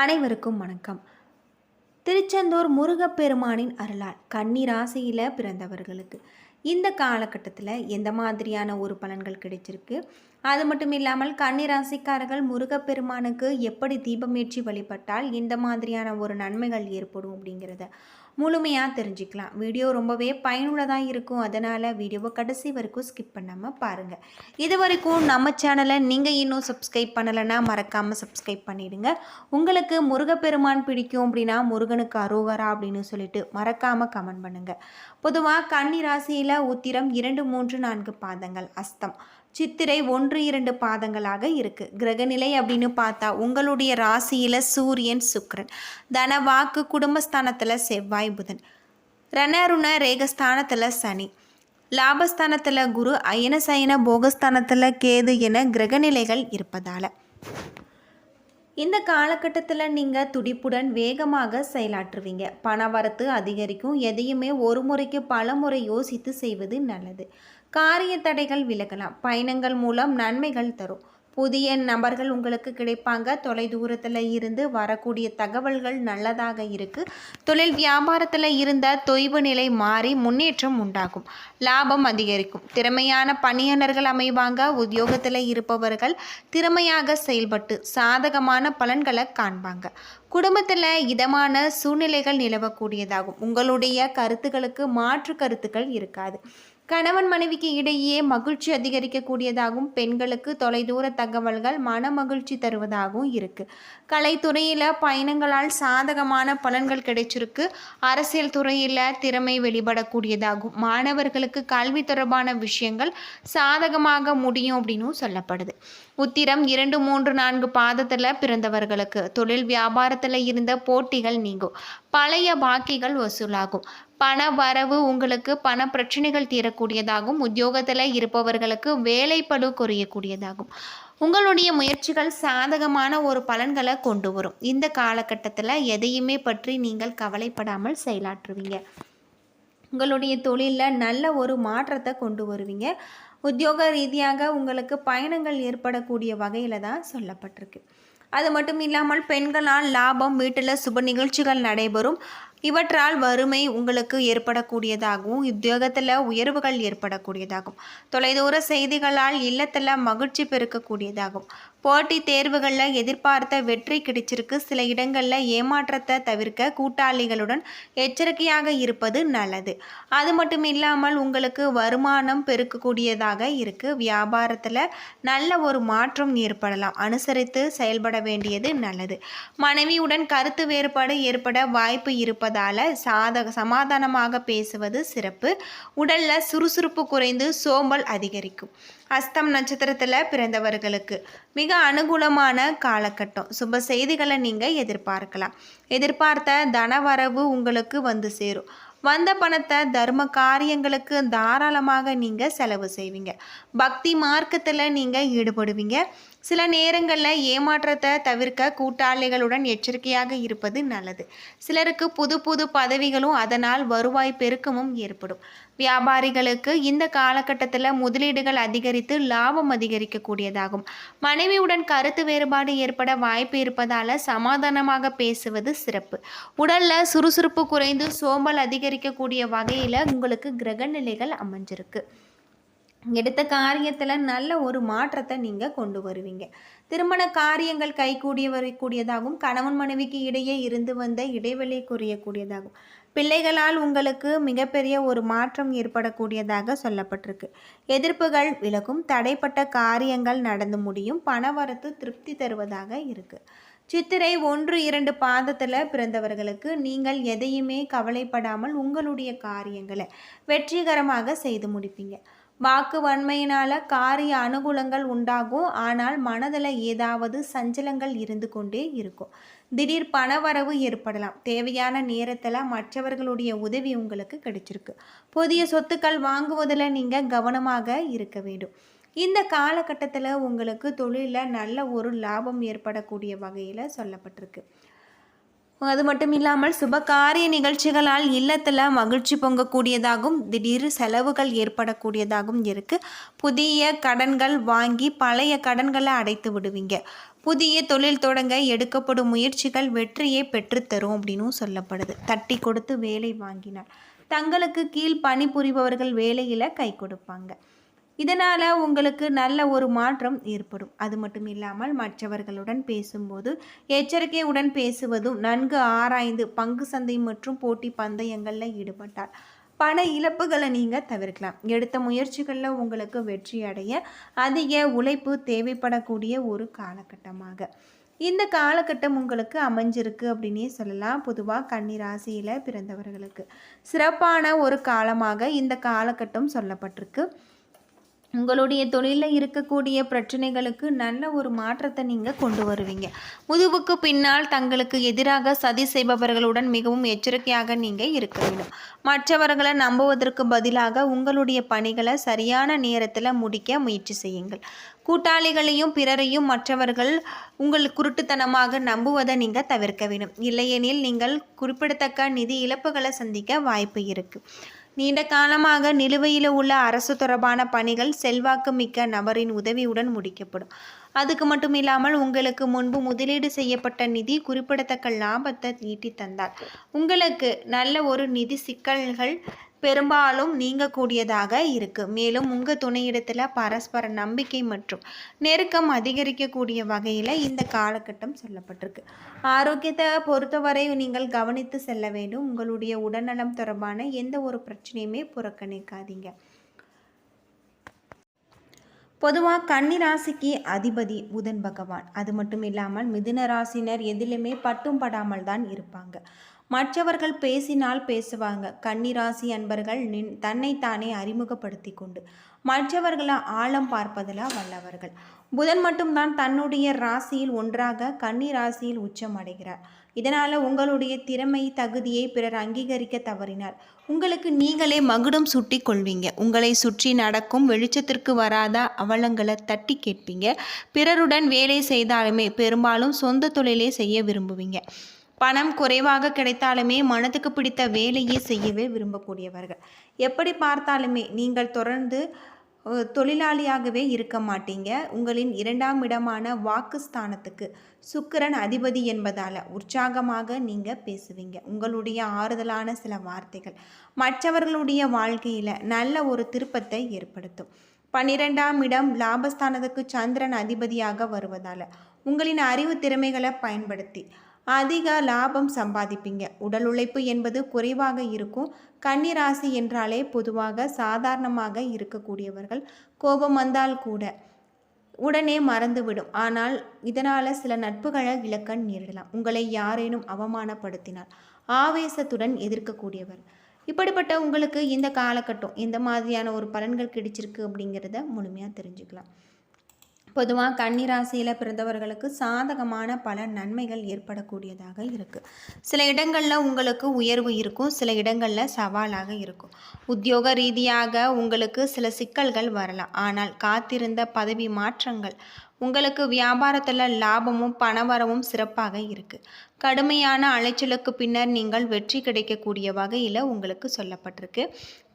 அனைவருக்கும் வணக்கம். திருச்செந்தூர் முருகப்பெருமானின் அருளால் கன்னி ராசியில் பிறந்தவர்களுக்கு இந்த காலகட்டத்தில் எந்த மாதிரியான ஒரு பலன்கள் கிடைச்சிருக்கு? அது மட்டும் இல்லாமல் கன்னி ராசிக்காரர்கள் முருகப்பெருமானுக்கு எப்படி தீபமேற்றி வழிபட்டால் இந்த மாதிரியான ஒரு நன்மைகள் ஏற்படும் அப்படிங்கிறத முழுமையாக தெரிஞ்சுக்கலாம். வீடியோ ரொம்பவே பயனுள்ளதாக இருக்கும். அதனால் வீடியோவை கடைசி வரைக்கும் ஸ்கிப் பண்ணாமல் பாருங்கள் இது வரைக்கும் நம்ம சேனலை நீங்கள் இன்னும் சப்ஸ்கிரைப் பண்ணலைன்னா மறக்காமல் சப்ஸ்கிரைப் பண்ணிடுங்க. உங்களுக்கு முருகப்பெருமான் பிடிக்கும் அப்படின்னா முருகனுக்கு அரோகரா அப்படின்னு சொல்லிட்டு மறக்காமல் கமெண்ட் பண்ணுங்கள் பொதுவாக கன்னி ராசியில் உத்திரம் இரண்டு மூன்று நான்கு பாதங்கள் அஸ்தம். சித்திரை ஒன்று இரண்டு பாதங்களாக இருக்குது கிரகநிலை அப்படின்னு பார்த்தா உங்களுடைய ராசியில் சூரியன் சுக்ரன் தன வாக்கு குடும்பஸ்தானத்தில் செவ்வாய் புதன். ரணருண ரேகஸ்தானத்தில் சனி. லாபஸ்தானத்தில் குரு அயன சயன போகஸ்தானத்தில் கேது என கிரகநிலைகள் இருப்பதால். இந்த காலகட்டத்தில் நீங்கள் துடிப்புடன் வேகமாக செயலாற்றுவீங்க. பண வரத்து அதிகரிக்கும். எதையுமே ஒரு முறைக்கு பல முறை யோசித்து செய்வது நல்லது. காரிய தடைகள் விலகலாம். பயணங்கள் மூலம் நன்மைகள் தரும். புதிய நபர்கள் உங்களுக்கு கிடைப்பாங்க. தொலை தூரத்தில் இருந்து வரக்கூடிய தகவல்கள் நல்லதாக இருக்குது தொழில் வியாபாரத்தில் இருந்த தொய்வு நிலை மாறி முன்னேற்றம் உண்டாகும். லாபம் அதிகரிக்கும். திறமையான பணியாளர்கள் அமைவாங்க. உத்தியோகத்தில் இருப்பவர்கள் திறமையாக செயல்பட்டு சாதகமான பலன்களை காண்பாங்க. குடும்பத்தில் இதமான சூழ்நிலைகள் நிலவக்கூடியதாகும். உங்களுடைய கருத்துக்களுக்கு மாற்று கருத்துக்கள் இருக்காது. கணவன் மனைவிக்கு இடையே மகிழ்ச்சி அதிகரிக்கக்கூடியதாகவும் பெண்களுக்கு தொலைதூர தகவல்கள் மன மகிழ்ச்சி தருவதாகவும் இருக்குது கலைத்துறையில் பயணங்களால் சாதகமான பலன்கள் கிடைச்சிருக்கு. அரசியல் துறையில் திறமை வெளிப்படக்கூடியதாகும். மாணவர்களுக்கு கல்வி தொடர்பான விஷயங்கள் சாதகமாக முடியும் அப்படின்னு சொல்லப்படுது. உத்திரம் இரண்டு மூன்று நான்கு பாதத்தில் பிறந்தவர்களுக்கு தொழில் வியாபாரத்தில் இருந்த போட்டிகள் நீங்கும். பழைய பாக்கிகள் வசூலாகும். பண வரவு உங்களுக்கு பண பிரச்சனைகள் தீரக்கூடியதாகும். உத்தியோகத்தில் இருப்பவர்களுக்கு வேலைப்பளு குறையக்கூடியதாகும். உங்களுடைய முயற்சிகள் சாதகமான ஒரு பலன்களை கொண்டு வரும். இந்த காலகட்டத்தில் எதையுமே பற்றி நீங்கள் கவலைப்படாமல் செயலாற்றுவீங்க. உங்களுடைய தொழிலில் நல்ல ஒரு மாற்றத்தை கொண்டு வருவீங்க. உத்தியோக ரீதியாக உங்களுக்கு பயணங்கள் ஏற்படக்கூடிய வகையில் தான் சொல்லப்பட்டிருக்கு. அது மட்டும் இல்லாமல் பெண்களால் லாபம் வீட்டில் சுப நிகழ்ச்சிகள் நடைபெறும். இவற்றால் வறுமை உங்களுக்கு ஏற்படக்கூடியதாகவும் உத்தியோகத்தில் உயர்வுகள் ஏற்படக்கூடியதாகும். தொலைதூர செய்திகளால் இல்லத்தில் மகிழ்ச்சி பெருக்கக்கூடியதாகும். போட்டி தேர்வுகளில் எதிர்பார்த்த வெற்றி கிடைச்சிருக்கு. சில இடங்களில் ஏமாற்றத்தை தவிர்க்க கூட்டாளிகளுடன் எச்சரிக்கையாக இருப்பது நல்லது. அது மட்டும் இல்லாமல் உங்களுக்கு வருமானம் பெருக்கக்கூடியதாக இருக்குது வியாபாரத்தில் நல்ல ஒரு மாற்றம் ஏற்படலாம். அனுசரித்து செயல்பட வேண்டியது நல்லது. மனைவியுடன் கருத்து வேறுபாடு ஏற்பட வாய்ப்பு இருப்பதால் சாதக சமாதானமாக பேசுவது சிறப்பு. உடலில் சுறுசுறுப்பு குறைந்து சோம்பல் அதிகரிக்கும். அஸ்தம் நட்சத்திரத்தில் பிறந்தவர்களுக்கு மிக அனுகூலமான காலகட்டம். சுப செய்திகளை நீங்கள் எதிர்பார்க்கலாம். எதிர்பார்த்த தனவரவு உங்களுக்கு வந்து சேரும். வந்த பணத்தை தர்ம காரியங்களுக்கு தாராளமாக நீங்கள் செலவு செய்வீங்க. பக்தி மார்க்கத்தில் நீங்கள் ஈடுபடுவீங்க. சில நேரங்களில் ஏமாற்றத்தை தவிர்க்க கூட்டாளிகளுடன் எச்சரிக்கையாக இருப்பது நல்லது. சிலருக்கு புது புது பதவிகளும் அதனால் வருவாய் பெருக்கமும் ஏற்படும். வியாபாரிகளுக்கு இந்த காலகட்டத்தில் முதலீடுகள் அதிகரித்து லாபம் அதிகரிக்கக்கூடியதாகும். மனைவியுடன் கருத்து வேறுபாடு ஏற்பட வாய்ப்பு இருப்பதால் சமாதானமாக பேசுவது சிறப்பு. உடலில் சுறுசுறுப்பு குறைந்து சோம்பல் அதிகரிக்கக்கூடிய வகையில் உங்களுக்கு கிரக நிலைகள் அமைஞ்சிருக்கு. எடுத்த காரியத்தில் நல்ல ஒரு மாற்றத்தை நீங்கள் கொண்டு வருவீங்க. திருமண காரியங்கள் கைகூடிய வரக்கூடியதாகவும் கணவன் மனைவிக்கு இடையே இருந்து வந்த இடைவெளி குறையக்கூடியதாகும் பிள்ளைகளால் உங்களுக்கு மிகப்பெரிய ஒரு மாற்றம் ஏற்படக்கூடியதாக சொல்லப்பட்டிருக்கு. எதிர்ப்புகள் விலகும் தடைப்பட்ட காரியங்கள் நடந்து முடியும் பணவரத்து திருப்தி தருவதாக இருக்குது சித்திரை ஒன்று இரண்டு பாதத்தில் பிறந்தவர்களுக்கு நீங்கள் எதையுமே கவலைப்படாமல் உங்களுடைய காரியங்களை வெற்றிகரமாக செய்து முடிப்பீங்க. வாக்கு வன்மையினால் காரிய அனுகூலங்கள் உண்டாகும். ஆனால் மனதில் ஏதாவது சஞ்சலங்கள் இருந்து கொண்டே இருக்கும். திடீர் பணவரவு ஏற்படலாம். தேவையான நேரத்தில் மற்றவர்களுடைய உதவி உங்களுக்கு கிடைச்சிருக்கு. புதிய சொத்துக்கள் வாங்குவதில் நீங்கள் கவனமாக இருக்க வேண்டும். இந்த காலகட்டத்தில் உங்களுக்கு தொழிலில் நல்ல ஒரு லாபம் ஏற்படக்கூடிய வகையில் சொல்லப்பட்டிருக்கு. அது மட்டும் இல்லாமல் சுபகாரிய நிகழ்ச்சிகளால் இல்லத்தில் மகிழ்ச்சி பொங்கக்கூடியதாகவும் திடீர் செலவுகள் ஏற்படக்கூடியதாகவும் இருக்குது புதிய கடன்கள் வாங்கி பழைய கடன்களை அடைத்து விடுவீங்க. புதிய தொழில் தொடங்க எடுக்கப்படும் முயற்சிகள் வெற்றியை பெற்றுத்தரும் அப்படின்னும் சொல்லப்படுது. தட்டி கொடுத்து வேலை வாங்கினார் தங்களுக்கு கீழ் பணிபுரிபவர்கள் வேலையில் கை கொடுப்பாங்க. இதனால் உங்களுக்கு நல்ல ஒரு மாற்றம் ஏற்படும். அது மட்டும் இல்லாமல் மற்றவர்களுடன் பேசும்போது எச்சரிக்கையுடன் பேசுவதும் நன்கு ஆராய்ந்து பங்கு சந்தை மற்றும் போட்டி பந்தயங்களில் ஈடுபட்டால் பண இழப்புகளை நீங்கள் தவிர்க்கலாம். எடுத்த முயற்சிகளில் உங்களுக்கு வெற்றி அடைய அதிக உழைப்பு தேவைப்படக்கூடிய ஒரு காலகட்டமாக. இந்த காலகட்டம் உங்களுக்கு அமைஞ்சிருக்கு அப்படின்னே சொல்லலாம். பொதுவாக கன்னிராசியில் பிறந்தவர்களுக்கு. சிறப்பான ஒரு காலமாக இந்த காலகட்டம் சொல்லப்பட்டிருக்கு. உங்களுடைய தொழிலில் இருக்கக்கூடிய பிரச்சனைகளுக்கு நல்ல ஒரு மாற்றத்தை நீங்கள் கொண்டு வருவீங்க. முதுவுக்கு பின்னால் தங்களுக்கு எதிராக சதி செய்பவர்களுடன் மிகவும் எச்சரிக்கையாக நீங்கள் இருக்க வேண்டும். மற்றவர்களை நம்புவதற்கு பதிலாக உங்களுடைய பணிகளை சரியான நேரத்தில் முடிக்க முயற்சி செய்யுங்கள். கூட்டாளிகளையும் பிறரையும் மற்றவர்கள் உங்கள் குருட்டுத்தனமாக நம்புவதை நீங்கள் தவிர்க்க வேண்டும். இல்லையெனில் நீங்கள் குறிப்பிடத்தக்க நிதி இழப்புகளை சந்திக்க வாய்ப்பு இருக்குது நீண்ட காலமாக நிலுவையில் உள்ள அரசு தொடர்பான பணிகள் செல்வாக்கு மிக்க நபரின் உதவியுடன் முடிக்கப்படும். அதுக்கு மட்டும் இல்லாமல் உங்களுக்கு முன்பு முதலீடு செய்யப்பட்ட நிதி குறிப்பிடத்தக்க லாபத்தை ஈட்டி தந்தால் உங்களுக்கு நல்ல ஒரு நிதி சிக்கல்கள் பெரும்பாலும் நீங்கக்கூடியதாக இருக்குது மேலும் உங்கள் துணையிடத்தில் பரஸ்பர நம்பிக்கை மற்றும் நெருக்கம் அதிகரிக்கக்கூடிய வகையில் இந்த காலகட்டம் சொல்லப்பட்டிருக்கு. ஆரோக்கியத்தை பொறுத்தவரை நீங்கள் கவனித்து செல்ல வேண்டும். உங்களுடைய உடல்நலம் தொடர்பான எந்த ஒரு பிரச்சனையுமே புறக்கணிக்காதீங்க. பொதுவாக கன்னிராசிக்கு அதிபதி புதன் பகவான். அது மட்டும் இல்லாமல் மிதுன ராசினர் எதிலுமே பட்டும் படாமல் தான் இருப்பாங்க. மற்றவர்கள் பேசினால் பேசுவாங்க. கன்னிராசி அன்பர்கள் நின் தன்னைத்தானே அறிமுகப்படுத்தி கொண்டு மற்றவர்களை ஆழம் பார்ப்பதில் வல்லவர்கள். புதன் மட்டும்தான் தன்னுடைய ராசியில் ஒன்றாக கன்னி ராசியில் உச்சம் அடைகிறார். இதனால் உங்களுடைய திறமை தகுதியை பிறர் அங்கீகரிக்க தவறினார். உங்களுக்கு நீங்களே மகுடம் சுட்டி கொள்வீங்க. உங்களை சுற்றி நடக்கும் வெளிச்சத்திற்கு வராத அவலங்களை தட்டி கேட்பீங்க. பிறருடன் வேலை செய்தாலுமே பெரும்பாலும் சொந்த தொழிலே செய்ய விரும்புவீங்க. பணம் குறைவாக கிடைத்தாலுமே மனதுக்கு பிடித்த வேலையே செய்யவே விரும்பக்கூடியவர்கள். எப்படி பார்த்தாலுமே நீங்கள் தொடர்ந்து தொழிலாளியாகவே இருக்க மாட்டீங்க. உங்களின் இரண்டாம் இடமான வாக்குஸ்தானத்துக்கு சுக்கிரன் அதிபதி என்பதால் உற்சாகமாக நீங்கள் பேசுவீங்க. உங்களுடைய ஆறுதலான சில வார்த்தைகள் மற்றவர்களுடைய வாழ்க்கையில் நல்ல ஒரு திருப்பத்தை ஏற்படுத்தும். பன்னிரெண்டாம் இடம் லாபஸ்தானத்துக்கு சந்திரன் அதிபதியாக வருவதால் உங்களின் அறிவு திறமைகளை பயன்படுத்தி அதிக லாபம் சம்பாதிப்பீங்க. உடல் உழைப்பு என்பது குறைவாக இருக்கும். கன்னிராசி என்றாலே பொதுவாக சாதாரணமாக இருக்கக்கூடியவர்கள். கோபம் வந்தால் கூட உடனே மறந்துவிடும். ஆனால் இதனால் சில நட்புகளை இழக்க நேரிடலாம். உங்களை யாரேனும் அவமானப்படுத்தினால் ஆவேசத்துடன் எதிர்க்கக்கூடியவர். இப்படிப்பட்ட உங்களுக்கு இந்த காலகட்டம் இந்த மாதிரியான ஒரு பலன்கள் கிடைச்சிருக்கு அப்படிங்கிறத முழுமையாக தெரிஞ்சுக்கலாம். பொதுவாக கன்னிராசியில் பிறந்தவர்களுக்கு சாதகமான பல நன்மைகள் ஏற்படக்கூடியதாக இருக்குது சில இடங்களில் உங்களுக்கு உயர்வு இருக்கும் சில இடங்களில் சவாலாக இருக்கும். உத்தியோக ரீதியாக உங்களுக்கு சில சிக்கல்கள் வரலாம். ஆனால் காத்திருந்த பதவி மாற்றங்கள் உங்களுக்கு வியாபாரத்தில் லாபமும் பணவரவும் சிறப்பாக இருக்குது கடுமையான அலைச்சலுக்கு பின்னர் நீங்கள் வெற்றி கிடைக்கக்கூடிய வகையில் உங்களுக்கு சொல்லப்பட்டிருக்கு.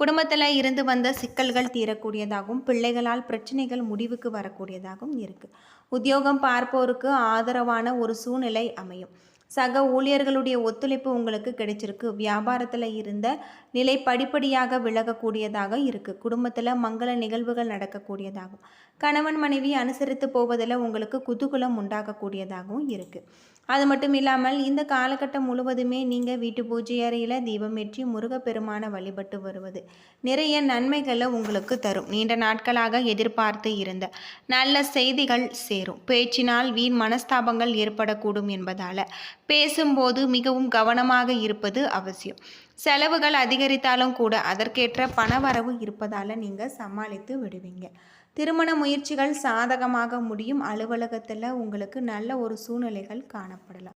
குடும்பத்தில் இருந்து வந்த சிக்கல்கள் தீரக்கூடியதாகவும் பிள்ளைகளால் பிரச்சனைகள் முடிவுக்கு வரக்கூடியதாகவும் இருக்குது உத்தியோகம் பார்ப்போருக்கு ஆதரவான ஒரு சூழ்நிலை அமையும். சக ஊழியர்களுடைய ஒத்துழைப்பு உங்களுக்கு கிடைச்சிருக்கு. வியாபாரத்தில் இருந்த நிலை படிப்படியாக விலகக்கூடியதாக இருக்குது குடும்பத்தில் மங்கள நிகழ்வுகள் நடக்கக்கூடியதாகும் கணவன் மனைவி அனுசரித்து போவதில் உங்களுக்கு குதூகலம் உண்டாகக்கூடியதாகவும் இருக்குது அது மட்டும் இல்லாமல் இந்த காலகட்டம் முழுவதுமே நீங்கள் வீட்டு பூஜை அறையில் தீபம் ஏற்றி முருகப்பெருமான வழிபட்டு வருவது நிறைய நன்மைகளை உங்களுக்கு தரும். நீண்ட நாட்களாக எதிர்பார்த்து இருந்த நல்ல செய்திகள் சேரும். பேச்சினால் வீண் மனஸ்தாபங்கள் ஏற்படக்கூடும் என்பதால் பேசும்போது மிகவும் கவனமாக இருப்பது அவசியம். செலவுகள் அதிகரித்தாலும் கூட அதற்கேற்ற பணவரவு இருப்பதால் நீங்கள் சமாளித்து விடுவீங்க. திருமண முயற்சிகள் சாதகமாக முடியும். அலுவலகத்தில் உங்களுக்கு நல்ல ஒரு சூழ்நிலைகள் காணப்படலாம்.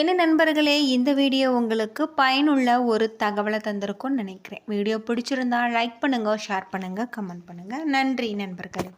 என்ன நண்பர்களே இந்த வீடியோ உங்களுக்கு பயனுள்ள ஒரு தகவலை தந்திருக்கும்னு நினைக்கிறேன். வீடியோ பிடிச்சிருந்தா லைக் பண்ணுங்கள் ஷேர் பண்ணுங்கள் கமெண்ட் பண்ணுங்கள் நன்றி நண்பர்களே.